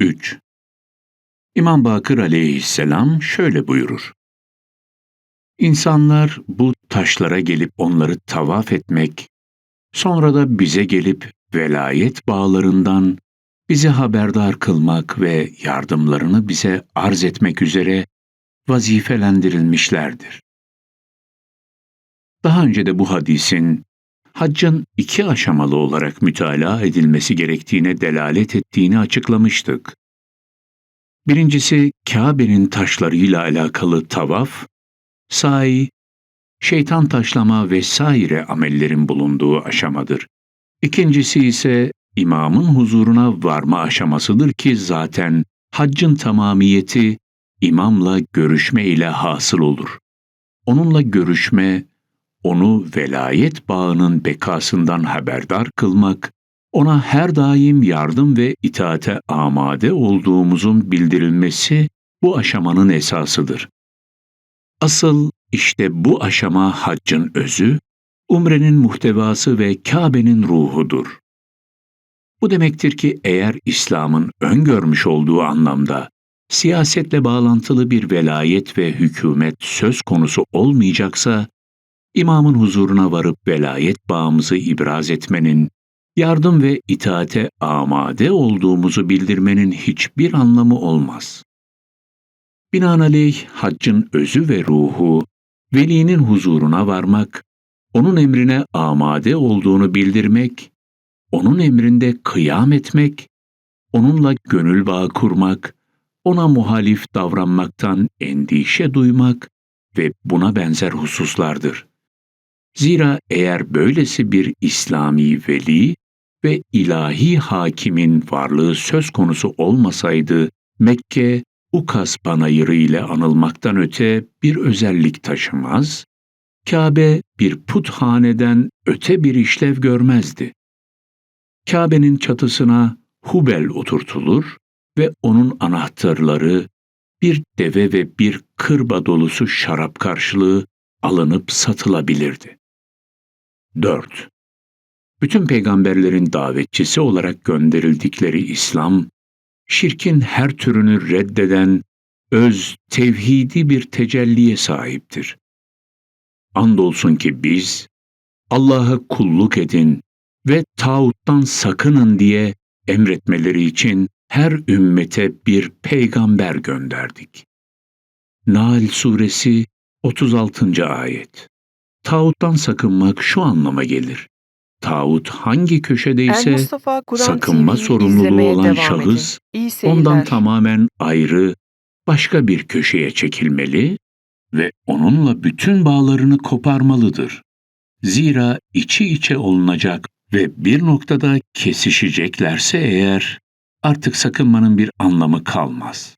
3. İmam Bakır aleyhisselam şöyle buyurur. İnsanlar bu taşlara gelip onları tavaf etmek, sonra da bize gelip velayet bağlarından bizi haberdar kılmak ve yardımlarını bize arz etmek üzere vazifelendirilmişlerdir. Daha önce de bu hadisin haccın iki aşamalı olarak mütalaa edilmesi gerektiğine delalet ettiğini açıklamıştık. Birincisi Kabe'nin taşlarıyla alakalı tavaf, sahi, şeytan taşlama vesaire amellerin bulunduğu aşamadır. İkincisi ise imamın huzuruna varma aşamasıdır ki zaten haccın tamamiyeti imamla görüşme ile hasıl olur. Onunla görüşme, onu velayet bağının bekasından haberdar kılmak, ona her daim yardım ve itaate amade olduğumuzun bildirilmesi bu aşamanın esasıdır. Asıl işte bu aşama haccın özü, umrenin muhtevası ve Kabe'nin ruhudur. Bu demektir ki eğer İslam'ın öngörmüş olduğu anlamda siyasetle bağlantılı bir velayet ve hükümet söz konusu olmayacaksa, imamın huzuruna varıp velayet bağımızı ibraz etmenin, yardım ve itaate amade olduğumuzu bildirmenin hiçbir anlamı olmaz. Binaenaleyh haccın özü ve ruhu, velinin huzuruna varmak, onun emrine amade olduğunu bildirmek, onun emrinde kıyam etmek, onunla gönül bağı kurmak, ona muhalif davranmaktan endişe duymak ve buna benzer hususlardır. Zira eğer böylesi bir İslami veli ve ilahi hakimin varlığı söz konusu olmasaydı, Mekke, Ukas panayırı ile anılmaktan öte bir özellik taşımaz, Kabe bir puthaneden öte bir işlev görmezdi. Kabe'nin çatısına Hubel oturtulur ve onun anahtarları bir deve ve bir kırba dolusu şarap karşılığı alınıp satılabilirdi. 4. Bütün peygamberlerin davetçisi olarak gönderildikleri İslam, şirkin her türünü reddeden öz tevhidi bir tecelliye sahiptir. Andolsun ki biz Allah'a kulluk edin ve tağuttan sakının diye emretmeleri için her ümmete bir peygamber gönderdik. Nail suresi 36. ayet. Tağuttan sakınmak şu anlama gelir. Tağut hangi köşedeyse sakınma sorumluluğu olan şahıs ondan tamamen ayrı başka bir köşeye çekilmeli ve onunla bütün bağlarını koparmalıdır. Zira içi içe olunacak ve bir noktada kesişeceklerse eğer artık sakınmanın bir anlamı kalmaz.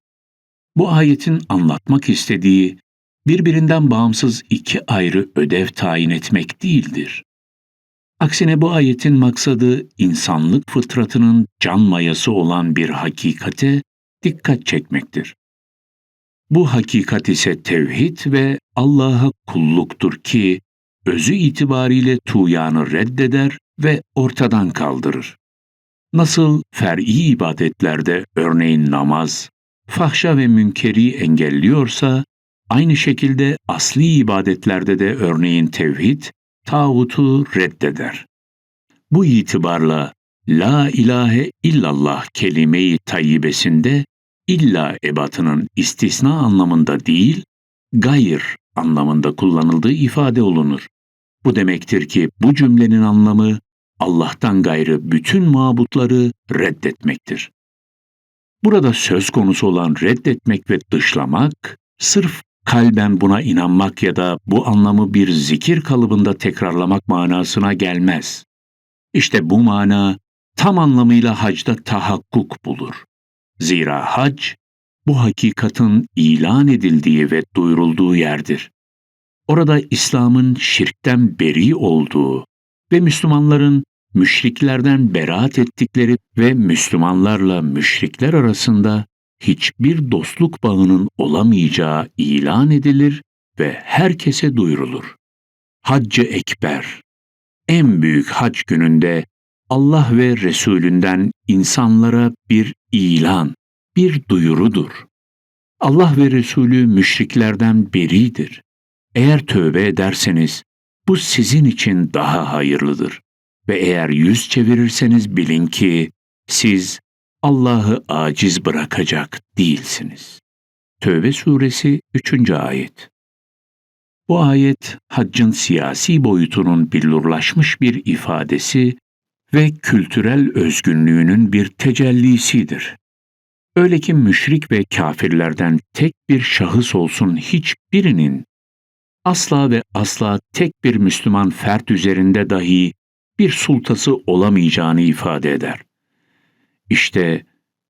Bu ayetin anlatmak istediği birbirinden bağımsız iki ayrı ödev tayin etmek değildir. Aksine bu ayetin maksadı insanlık fıtratının can mayası olan bir hakikate dikkat çekmektir. Bu hakikat ise tevhid ve Allah'a kulluktur ki özü itibariyle tuğyanı reddeder ve ortadan kaldırır. Nasıl fer'i ibadetlerde örneğin namaz, fahşa ve münkeri engelliyorsa, aynı şekilde asli ibadetlerde de örneğin tevhid, tağutu reddeder. Bu itibarla La ilahe illallah kelime-i tayyibesinde illa ebatının istisna anlamında değil, gayr anlamında kullanıldığı ifade olunur. Bu demektir ki bu cümlenin anlamı Allah'tan gayrı bütün mabutları reddetmektir. Burada söz konusu olan reddetmek ve dışlamak, sırf kalben buna inanmak ya da bu anlamı bir zikir kalıbında tekrarlamak manasına gelmez. İşte bu mana tam anlamıyla hacda tahakkuk bulur. Zira hac, bu hakikatin ilan edildiği ve duyurulduğu yerdir. Orada İslam'ın şirkten beri olduğu ve Müslümanların müşriklerden beraat ettikleri ve Müslümanlarla müşrikler arasında hiçbir dostluk bağının olamayacağı ilan edilir ve herkese duyurulur. Haccı Ekber En büyük hac gününde Allah ve Resulünden insanlara bir ilan bir duyurudur. Allah ve Resulü müşriklerden beridir. Eğer tövbe ederseniz bu sizin için daha hayırlıdır. Ve eğer yüz çevirirseniz bilin ki siz Allah'ı aciz bırakacak değilsiniz. Tövbe suresi 3. ayet. Bu ayet haccın siyasi boyutunun billurlaşmış bir ifadesi ve kültürel özgünlüğünün bir tecellisidir. Öyle ki müşrik ve kafirlerden tek bir şahıs olsun hiçbirinin asla ve asla tek bir Müslüman fert üzerinde dahi bir sultası olamayacağını ifade eder. İşte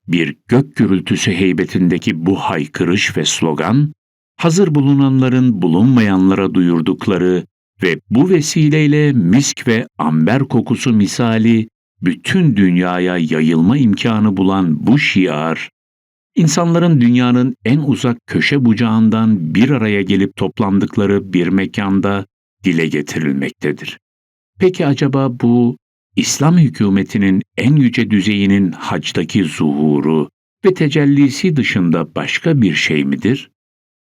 bir gök gürültüsü heybetindeki bu haykırış ve slogan, hazır bulunanların bulunmayanlara duyurdukları ve bu vesileyle misk ve amber kokusu misali bütün dünyaya yayılma imkanı bulan bu şiar, insanların dünyanın en uzak köşe bucağından bir araya gelip toplandıkları bir mekanda dile getirilmektedir. Peki acaba bu İslam hükümetinin en yüce düzeyinin hacdaki zuhuru ve tecellisi dışında başka bir şey midir?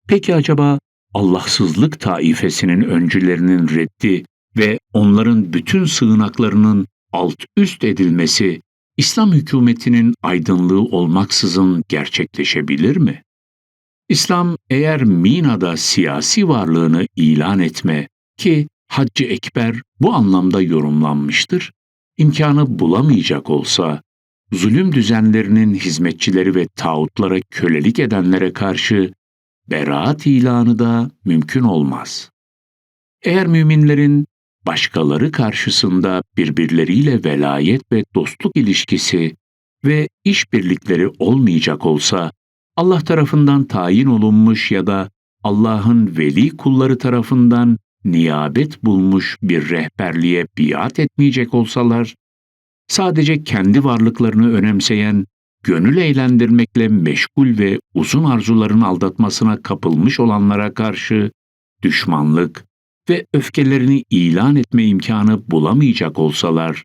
Peki acaba Allahsızlık taifesinin öncülerinin reddi ve onların bütün sığınaklarının alt üst edilmesi İslam hükümetinin aydınlığı olmaksızın gerçekleşebilir mi? İslam eğer Mina'da siyasi varlığını ilan etme ki Haccı Ekber bu anlamda yorumlanmıştır, imkanı bulamayacak olsa, zulüm düzenlerinin hizmetçileri ve tağutlara kölelik edenlere karşı beraat ilanı da mümkün olmaz. Eğer müminlerin başkaları karşısında birbirleriyle velayet ve dostluk ilişkisi ve işbirlikleri olmayacak olsa, Allah tarafından tayin olunmuş ya da Allah'ın veli kulları tarafından niyabet bulmuş bir rehberliğe biat etmeyecek olsalar, sadece kendi varlıklarını önemseyen, gönül eğlendirmekle meşgul ve uzun arzuların aldatmasına kapılmış olanlara karşı düşmanlık ve öfkelerini ilan etme imkanı bulamayacak olsalar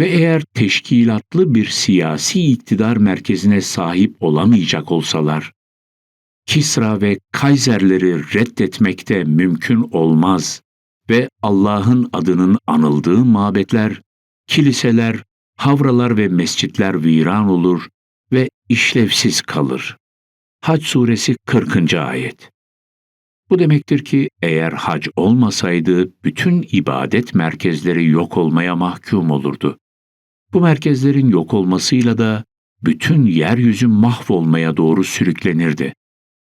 ve eğer teşkilatlı bir siyasi iktidar merkezine sahip olamayacak olsalar, Kisra ve Kaiserleri reddetmekte mümkün olmaz ve Allah'ın adının anıldığı mabetler, kiliseler, havralar ve mescitler viran olur ve işlevsiz kalır. Hac suresi 40. ayet. Bu demektir ki eğer hac olmasaydı bütün ibadet merkezleri yok olmaya mahkum olurdu. Bu merkezlerin yok olmasıyla da bütün yeryüzü mahvolmaya doğru sürüklenirdi.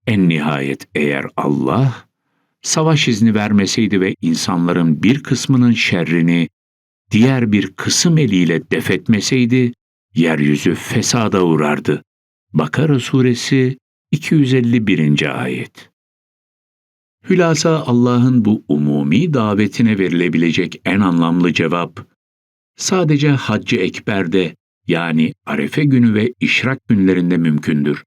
En nihayet eğer Allah savaş izni vermeseydi ve insanların bir kısmının şerrini diğer bir kısım eliyle defetmeseydi yeryüzü fesada uğrardı. Bakara suresi 251. ayet. Hülasa Allah'ın bu umumi davetine verilebilecek en anlamlı cevap sadece Haccı Ekber'de yani Arefe günü ve İşrak günlerinde mümkündür.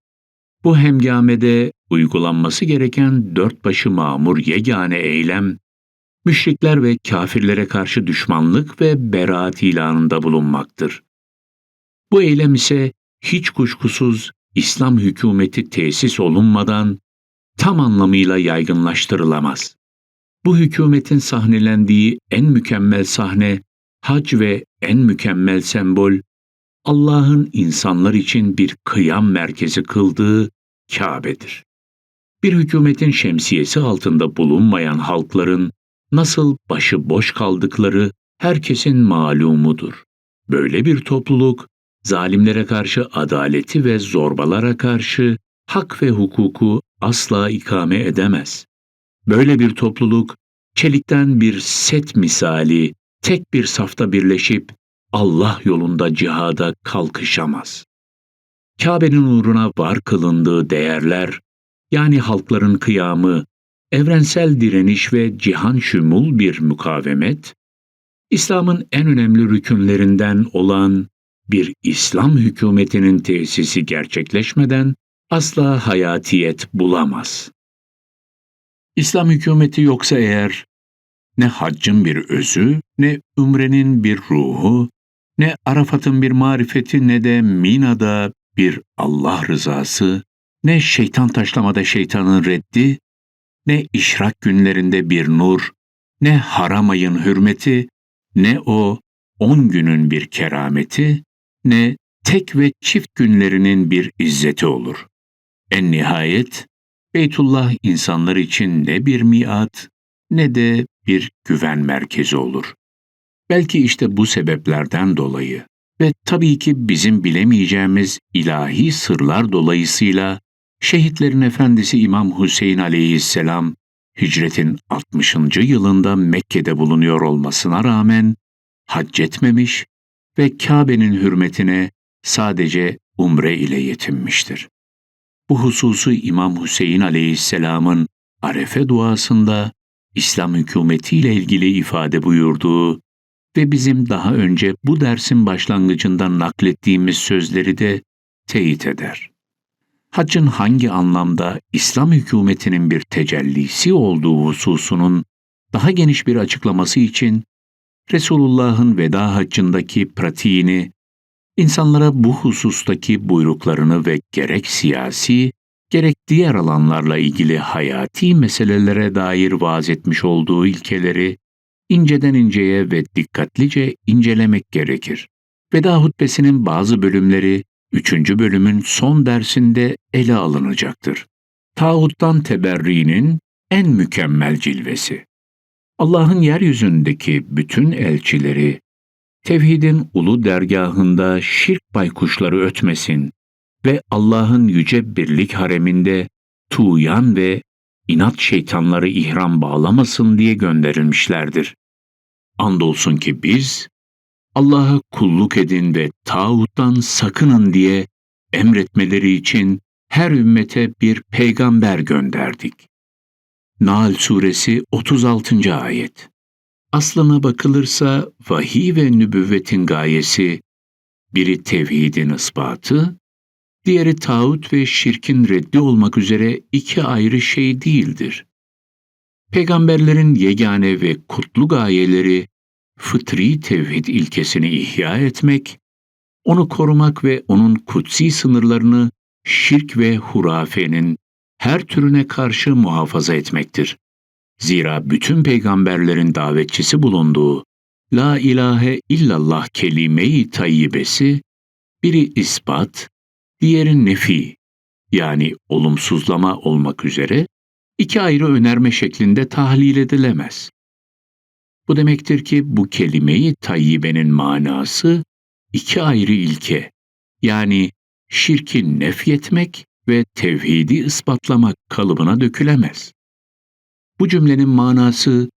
Bu hemgamede uygulanması gereken dört başı mamur yegane eylem, müşrikler ve kafirlere karşı düşmanlık ve beraat ilanında bulunmaktır. Bu eylem ise hiç kuşkusuz İslam hükümeti tesis olunmadan tam anlamıyla yaygınlaştırılamaz. Bu hükümetin sahnelendiği en mükemmel sahne, hac ve en mükemmel sembol, Allah'ın insanlar için bir kıyam merkezi kıldığı Kabe'dir. Bir hükümetin şemsiyesi altında bulunmayan halkların nasıl başı boş kaldıkları herkesin malumudur. Böyle bir topluluk, zalimlere karşı adaleti ve zorbalara karşı hak ve hukuku asla ikame edemez. Böyle bir topluluk, çelikten bir set misali tek bir safta birleşip Allah yolunda cihada kalkışamaz. Kabe'nin uğruna var kılındığı değerler, yani halkların kıyamı, evrensel direniş ve cihan şümul bir mukavemet, İslam'ın en önemli rükünlerinden olan bir İslam hükümetinin tesisi gerçekleşmeden asla hayatiyet bulamaz. İslam hükümeti yoksa eğer ne haccın bir özü, ne ümrenin bir ruhu, ne Arafat'ın bir marifeti ne de Mina'da bir Allah rızası, ne şeytan taşlamada şeytanın reddi, ne işrak günlerinde bir nur, ne haram ayın hürmeti, ne o on günün bir kerameti, ne tek ve çift günlerinin bir izzeti olur. En nihayet, Beytullah insanlar için ne bir miat, ne de bir güven merkezi olur. Belki işte bu sebeplerden dolayı ve tabii ki bizim bilemeyeceğimiz ilahi sırlar dolayısıyla şehitlerin efendisi İmam Hüseyin aleyhisselam hicretin 60. yılında Mekke'de bulunuyor olmasına rağmen hac etmemiş ve Kabe'nin hürmetine sadece umre ile yetinmiştir. Bu hususu İmam Hüseyin aleyhisselamın Arefe duasında İslam hükümetiyle ilgili ifade buyurduğu ve bizim daha önce bu dersin başlangıcında naklettiğimiz sözleri de teyit eder. Haccın hangi anlamda İslam hükümetinin bir tecellisi olduğu hususunun daha geniş bir açıklaması için Resulullah'ın veda haccındaki pratiğini, insanlara bu husustaki buyruklarını ve gerek siyasi, gerek diğer alanlarla ilgili hayati meselelere dair vaaz etmiş olduğu ilkeleri inceden inceye ve dikkatlice incelemek gerekir. Veda hutbesinin bazı bölümleri 3. bölümün son dersinde ele alınacaktır. Tağuttan teberrinin en mükemmel cilvesi. Allah'ın yeryüzündeki bütün elçileri, tevhidin ulu dergahında şirk baykuşları ötmesin ve Allah'ın yüce birlik hareminde tuğyan ve inat şeytanları ihram bağlamasın diye gönderilmişlerdir. Andolsun ki biz, Allah'a kulluk edin ve tağuttan sakının diye emretmeleri için her ümmete bir peygamber gönderdik. Nahl Suresi 36. Ayet Aslına bakılırsa vahiy ve nübüvvetin gayesi, biri tevhidin ispatı, diğeri tağut ve şirkin reddi olmak üzere iki ayrı şey değildir. Peygamberlerin yegane ve kutlu gayeleri, fıtri tevhid ilkesini ihya etmek, onu korumak ve onun kutsi sınırlarını şirk ve hurafenin her türüne karşı muhafaza etmektir. Zira bütün peygamberlerin davetçisi bulunduğu La ilahe illallah kelime-i tayyibesi biri ispat, diğeri nefi yani olumsuzlama olmak üzere iki ayrı önerme şeklinde tahlil edilemez. Bu demektir ki bu kelimeyi tayyibenin manası iki ayrı ilke yani şirki nefyetmek ve tevhidi ispatlamak kalıbına dökülemez. Bu cümlenin manası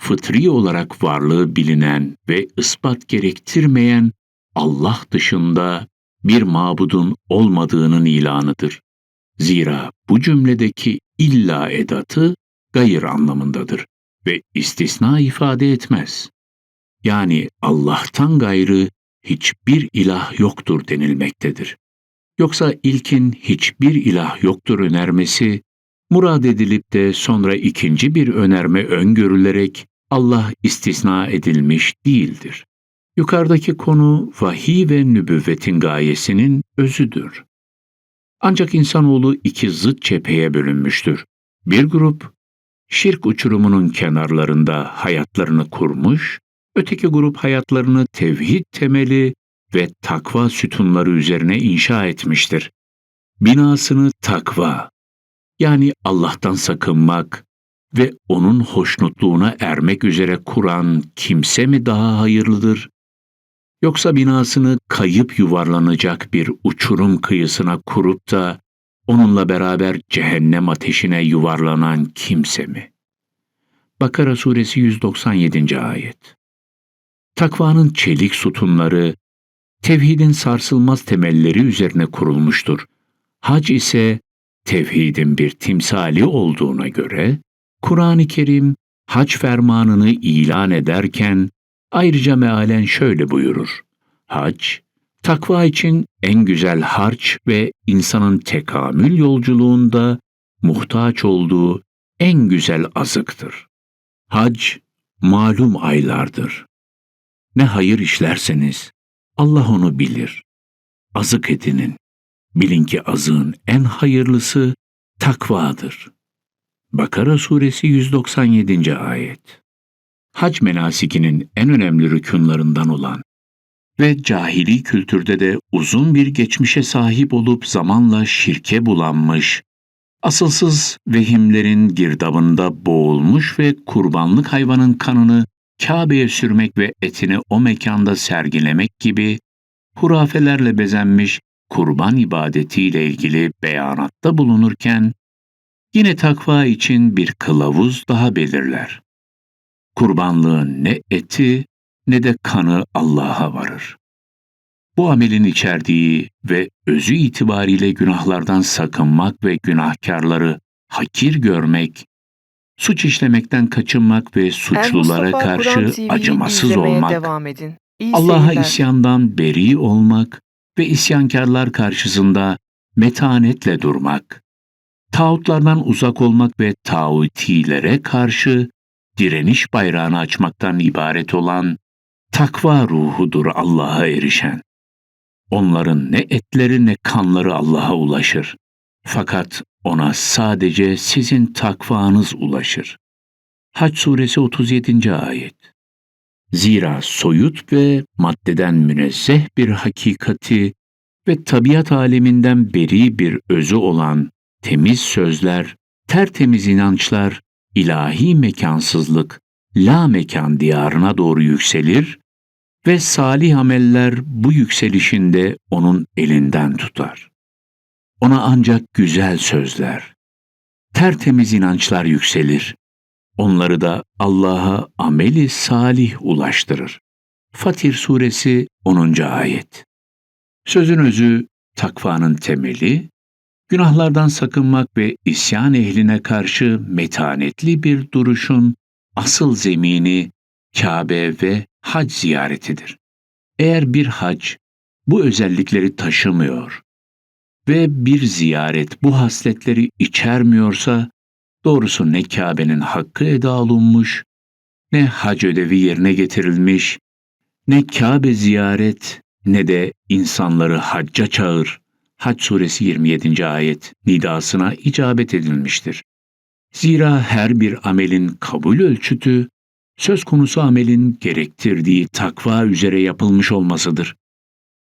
fıtri olarak varlığı bilinen ve ispat gerektirmeyen Allah dışında bir mabudun olmadığının ilanıdır. Zira bu cümledeki illa edatı gayr anlamındadır ve istisna ifade etmez. Yani Allah'tan gayrı hiçbir ilah yoktur denilmektedir. Yoksa ilkin hiçbir ilah yoktur önermesi, murad edilip de sonra ikinci bir önerme öngörülerek Allah istisna edilmiş değildir. Yukarıdaki konu vahiy ve nübüvvetin gayesinin özüdür. Ancak insanoğlu iki zıt cepheye bölünmüştür. Bir grup, şirk uçurumunun kenarlarında hayatlarını kurmuş, öteki grup hayatlarını tevhid temeli ve takva sütunları üzerine inşa etmiştir. Binasını takva, yani Allah'tan sakınmak ve O'nun hoşnutluğuna ermek üzere kuran kimse mi daha hayırlıdır? Yoksa binasını kayıp yuvarlanacak bir uçurum kıyısına kurup da onunla beraber cehennem ateşine yuvarlanan kimse mi? Bakara suresi 197. ayet. Takvanın çelik sütunları, tevhidin sarsılmaz temelleri üzerine kurulmuştur. Hac ise tevhidin bir timsali olduğuna göre, Kur'an-ı Kerim hac fermanını ilan ederken ayrıca mealen şöyle buyurur. Hac, takva için en güzel harç ve insanın tekamül yolculuğunda muhtaç olduğu en güzel azıktır. Hac, malum aylardır. Ne hayır işlerseniz Allah onu bilir. Azık edinin. Bilin ki azığın en hayırlısı takvadır. Bakara suresi 197. ayet. Hac menasikinin en önemli rükunlarından olan ve cahili kültürde de uzun bir geçmişe sahip olup zamanla şirke bulanmış, asılsız vehimlerin girdabında boğulmuş ve kurbanlık hayvanın kanını Kabe'ye sürmek ve etini o mekanda sergilemek gibi hurafelerle bezenmiş kurban ibadetiyle ilgili beyanatta bulunurken, yine takva için bir kılavuz daha belirler. Kurbanlığın ne eti ne de kanı Allah'a varır. Bu amelin içerdiği ve özü itibariyle günahlardan sakınmak ve günahkarları hakir görmek, suç işlemekten kaçınmak ve suçlulara karşı acımasız olmak, Allah'a isyandan beri olmak ve isyankarlar karşısında metanetle durmak, tağutlardan uzak olmak ve tağutilere karşı direniş bayrağını açmaktan ibaret olan takva ruhudur Allah'a erişen. Onların ne etleri ne kanları Allah'a ulaşır. Fakat ona sadece sizin takvanız ulaşır. Hac suresi 37. ayet. Zira soyut ve maddeden münezzeh bir hakikati ve tabiat aleminden beri bir özü olan temiz sözler, tertemiz inançlar, ilahi mekansızlık, la mekan diyarına doğru yükselir ve salih ameller bu yükselişinde onun elinden tutar. Ona ancak güzel sözler, tertemiz inançlar yükselir. Onları da Allah'a ameli salih ulaştırır. Fatir suresi 10. ayet. Sözün özü takvanın temeli, günahlardan sakınmak ve isyan ehline karşı metanetli bir duruşun asıl zemini Kabe ve hac ziyaretidir. Eğer bir hac bu özellikleri taşımıyor ve bir ziyaret bu hasletleri içermiyorsa, doğrusu ne Kabe'nin hakkı eda olunmuş, ne hac ödevi yerine getirilmiş, ne Kabe ziyaret ne de insanları hacca çağır. Hac suresi 27. ayet nidasına icabet edilmiştir. Zira her bir amelin kabul ölçütü söz konusu amelin gerektirdiği takva üzere yapılmış olmasıdır.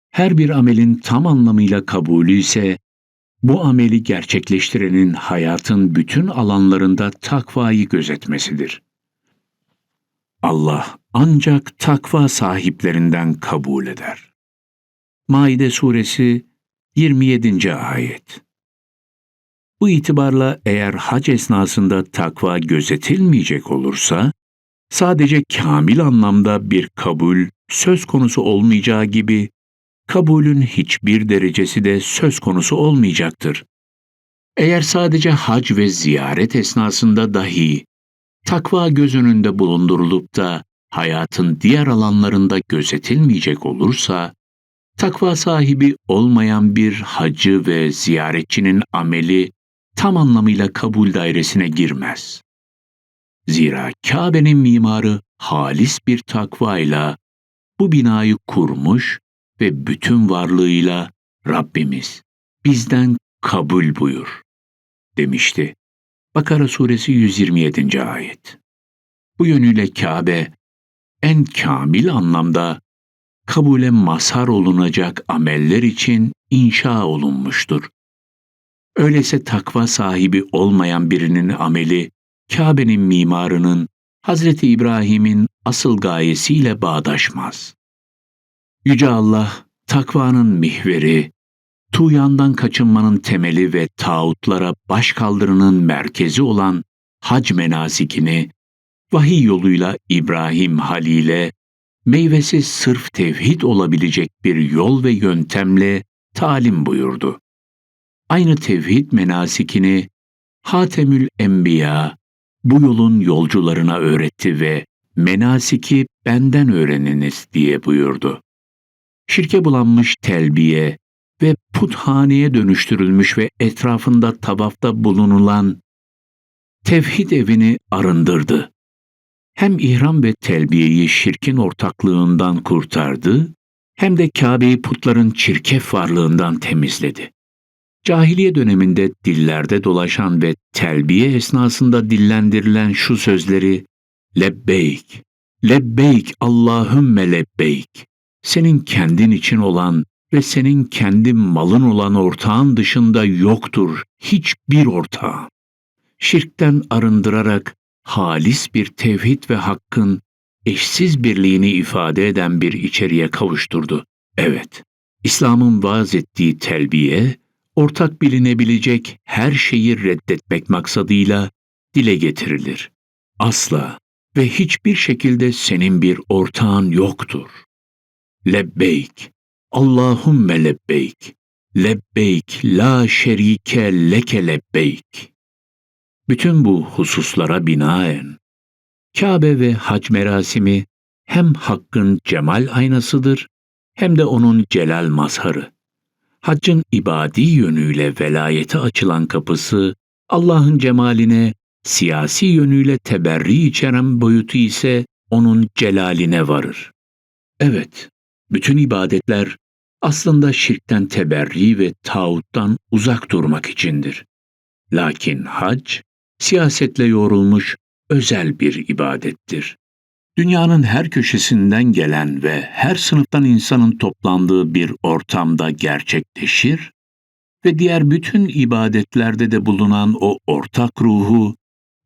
Her bir amelin tam anlamıyla kabulü ise bu ameli gerçekleştirenin hayatın bütün alanlarında takvayı gözetmesidir. Allah ancak takva sahiplerinden kabul eder. Maide suresi 27. ayet Bu itibarla eğer hac esnasında takva gözetilmeyecek olursa, sadece kamil anlamda bir kabul söz konusu olmayacağı gibi, kabulün hiçbir derecesi de söz konusu olmayacaktır. Eğer sadece hac ve ziyaret esnasında dahi takva göz önünde bulundurulup da hayatın diğer alanlarında gözetilmeyecek olursa, takva sahibi olmayan bir hacı ve ziyaretçinin ameli tam anlamıyla kabul dairesine girmez. Zira Kabe'nin mimarı halis bir takvayla bu binayı kurmuş ve bütün varlığıyla Rabbimiz bizden kabul buyur demişti. Bakara suresi 127. ayet. Bu yönüyle Kabe en kamil anlamda kabule mazhar olunacak ameller için inşa olunmuştur. Öyleyse takva sahibi olmayan birinin ameli Kabe'nin mimarının Hazreti İbrahim'in asıl gayesiyle bağdaşmaz. Yüce Allah, takvanın mihveri, tuğyandan kaçınmanın temeli ve tağutlara başkaldırının merkezi olan hac menasikini vahiy yoluyla İbrahim Halil'e meyvesi sırf tevhid olabilecek bir yol ve yöntemle talim buyurdu. Aynı tevhid menasikini Hatemül Enbiya bu yolun yolcularına öğretti ve menasiki benden öğreniniz diye buyurdu. Şirke bulanmış telbiye ve puthaneye dönüştürülmüş ve etrafında tavafta bulunulan tevhid evini arındırdı. Hem ihram ve telbiyeyi şirkin ortaklığından kurtardı, hem de Kabe'yi putların çirkef varlığından temizledi. Cahiliye döneminde dillerde dolaşan ve telbiye esnasında dillendirilen şu sözleri Lebbeyk, Lebbeyk Allahümme lebbeyk. Senin kendin için olan ve senin kendi malın olan ortağın dışında yoktur hiçbir ortağın. Şirkten arındırarak halis bir tevhid ve hakkın eşsiz birliğini ifade eden bir içeriğe kavuşturdu. Evet, İslam'ın vaaz ettiği telbiye, ortak bilinebilecek her şeyi reddetmek maksadıyla dile getirilir. Asla ve hiçbir şekilde senin bir ortağın yoktur. Lebbeyk, Allahümme lebbeyk, lebbeyk la şerike leke lebbeyk. Bütün bu hususlara binaen, Kabe ve hac merasimi hem hakkın cemal aynasıdır hem de onun celal mazharı. Haccın ibadi yönüyle velayete açılan kapısı, Allah'ın cemaline siyasi yönüyle teberri içeren boyutu ise onun celaline varır. Evet, bütün ibadetler aslında şirkten teberri ve tağuttan uzak durmak içindir. Lakin hac, siyasetle yoğrulmuş özel bir ibadettir. Dünyanın her köşesinden gelen ve her sınıftan insanın toplandığı bir ortamda gerçekleşir ve diğer bütün ibadetlerde de bulunan o ortak ruhu,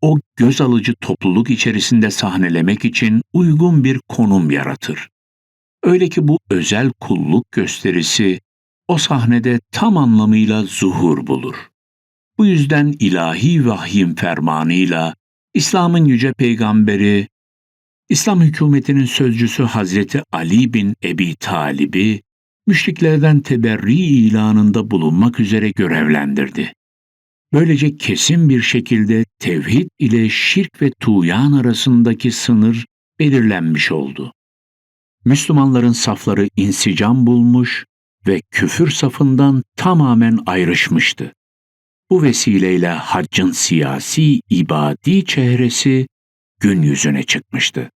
o göz alıcı topluluk içerisinde sahnelemek için uygun bir konum yaratır. Öyle ki bu özel kulluk gösterisi o sahnede tam anlamıyla zuhur bulur. Bu yüzden ilahi vahyin fermanıyla İslam'ın yüce peygamberi, İslam hükümetinin sözcüsü Hazreti Ali bin Ebi Talib'i müşriklerden teberri ilanında bulunmak üzere görevlendirdi. Böylece kesin bir şekilde tevhid ile şirk ve tuğyan arasındaki sınır belirlenmiş oldu. Müslümanların safları insicam bulmuş ve küfür safından tamamen ayrışmıştı. Bu vesileyle haccın siyasi, ibadi çehresi gün yüzüne çıkmıştı.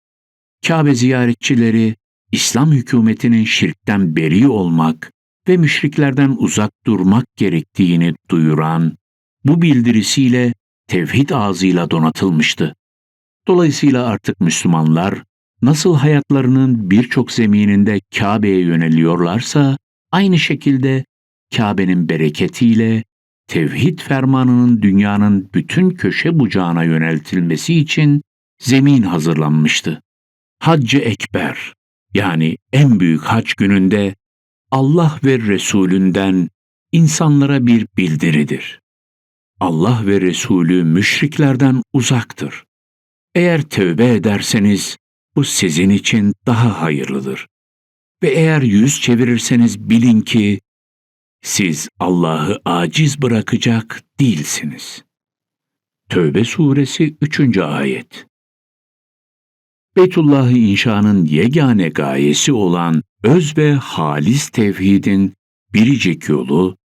Kabe ziyaretçileri İslam hükümetinin şirkten beri olmak ve müşriklerden uzak durmak gerektiğini duyuran bu bildirisiyle tevhid ağzıyla donatılmıştı. Dolayısıyla artık Müslümanlar nasıl hayatlarının birçok zemininde Kabe'ye yöneliyorlarsa aynı şekilde Kabe'nin bereketiyle tevhid fermanının dünyanın bütün köşe bucağına yöneltilmesi için zemin hazırlanmıştı. Haccı Ekber yani en büyük hac gününde Allah ve Resulünden insanlara bir bildiridir. Allah ve Resulü müşriklerden uzaktır. Eğer tövbe ederseniz bu sizin için daha hayırlıdır. Ve eğer yüz çevirirseniz bilin ki siz Allah'ı aciz bırakacak değilsiniz. Tövbe suresi 3. ayet Beytullah'ı inşanın yegane gayesi olan öz ve halis tevhidin biricik yolu,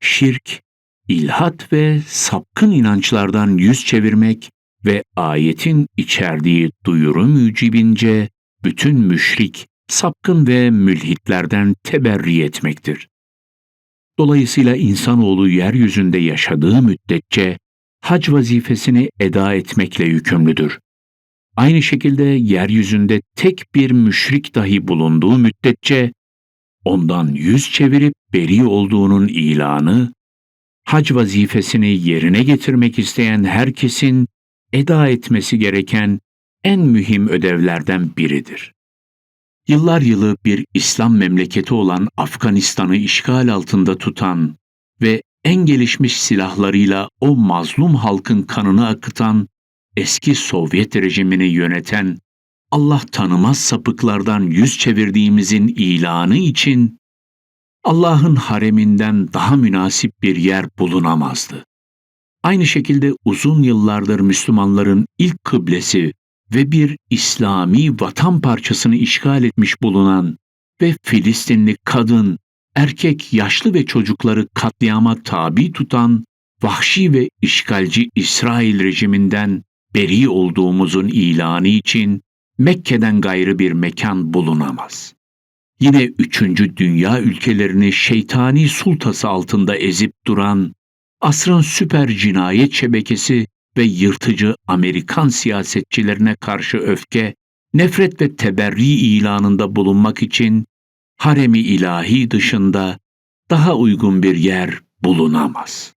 şirk, ilhat ve sapkın inançlardan yüz çevirmek ve ayetin içerdiği duyuru mücibince bütün müşrik, sapkın ve mülhitlerden teberri etmektir. Dolayısıyla insanoğlu yeryüzünde yaşadığı müddetçe hac vazifesini eda etmekle yükümlüdür. Aynı şekilde yeryüzünde tek bir müşrik dahi bulunduğu müddetçe ondan yüz çevirip beri olduğunun ilanı, hac vazifesini yerine getirmek isteyen herkesin eda etmesi gereken en mühim ödevlerden biridir. Yıllar yılı bir İslam memleketi olan Afganistan'ı işgal altında tutan ve en gelişmiş silahlarıyla o mazlum halkın kanını akıtan eski Sovyet rejimini yöneten Allah tanımaz sapıklardan yüz çevirdiğimizin ilanı için Allah'ın hareminden daha münasip bir yer bulunamazdı. Aynı şekilde uzun yıllardır Müslümanların ilk kıblesi ve bir İslami vatan parçasını işgal etmiş bulunan ve Filistinli kadın, erkek, yaşlı ve çocukları katliama tabi tutan vahşi ve işgalci İsrail rejiminden beri olduğumuzun ilanı için Mekke'den gayrı bir mekan bulunamaz. yine üçüncü dünya ülkelerini şeytani sultası altında ezip duran, asrın süper cinayet şebekesi ve yırtıcı Amerikan siyasetçilerine karşı öfke, nefret ve teberri ilanında bulunmak için haremi ilahi dışında daha uygun bir yer bulunamaz.